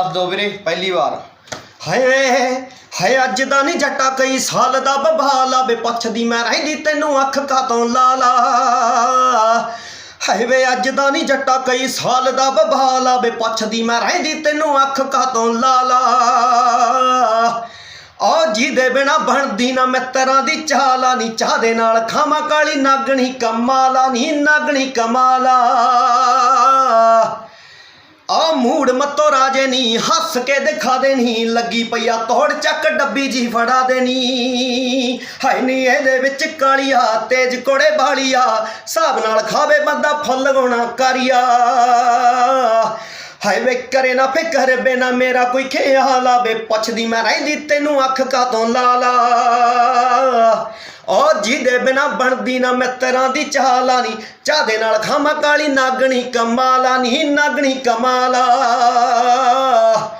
ਦੱਸ ਦੋ ਵੀਰੇ, ਪਹਿਲੀ ਵਾਰ। ਹਾਏ ਹਾਏ, ਅੱਜ ਦਾ ਨਹੀਂ ਜੱਟਾ ਕਈ ਸਾਲ ਦਾ ਬਭਾਲਾ ਵੇ ਪੁੱਛਦੀ ਮੈਂ ਰਹਿੰਦੀ ਤੈਨੂੰ ਅੱਖ ਕਾਤੋਂ ਲਾਲਾ ਹਾਏ ਵੇ, ਅੱਜ ਦਾ ਨਹੀਂ ਜੱਟਾ ਕਈ ਸਾਲ ਦਾ ਬਭਾਲਾ ਵੇ ਪੁੱਛਦੀ ਮੈਂ ਰਹਿੰਦੀ ਤੈਨੂੰ ਅੱਖ ਕਾਤੋਂ ਲਾਲਾ ਆ। ਜਿਹਦੇ ਬਿਨਾ ਬਣਦੀ ਨਾ ਮਿੱਤਰਾਂ ਦੀ ਚਾਲਾ ਨਹੀਂ ਚਾਹ ਦੇ ਨਾਲ ਖਾਮਾ ਕਾਲੀ ਨਾਗਣੀ ਕਮਾਲਾ ਨਹੀਂ ਨਾਗਣੀ ਕਮਾਲਾ ਮੂੜ ਮੱਤੋ ਰਾਜੇ ਨੀ, ਹੱਸ ਕੇ ਦਿਖਾ ਦੇਣੀ, ਲੱਗੀ ਪਈਆ ਤੋੜ ਚੱਕ, ਡੱਬੀ ਜੀ ਫੜਾ ਦੇਣੀ। ਹਾਏ ਨੀ, ਇਹਦੇ ਵਿੱਚ ਕਾਲੀਆ, ਤੇਜ ਕੋੜੇ ਬਾਲੀਆ ਹਿਸਾਬ ਨਾਲ ਖਾਵੇ ਬੰਦਾ ਫੁੱਲ ਗੋਣਾ ਕਰੀਆ। ਹਾਏ ਵੇ ਕਰੇ ਨਾ ਫਿਕਰ, ਬਿਨਾ ਮੇਰਾ ਕੋਈ ਖਿਆਲ ਆਵੇ, ਪੁੱਛਦੀ ਮੈਂ ਰਹਿੰਦੀ ਤੈਨੂੰ ਅੱਖ ਕਾਤੋਂ ਲਾਲਾ। ਓ ਜਿਹਦੇ ਬਿਨਾ ਬਣਦੀ ਨਾ ਮਿੱਤਰਾਂ ਦੀ ਚਾਹ ਨੀ ਚਾਹ ਦੇ ਨਾਲ ਖਾਮਾ ਕਾਲੀ ਨਾਗਣੀ ਕਮਾਲਾ ਨੀ, ਨਾਗਣੀ ਕਮਾਲਾ।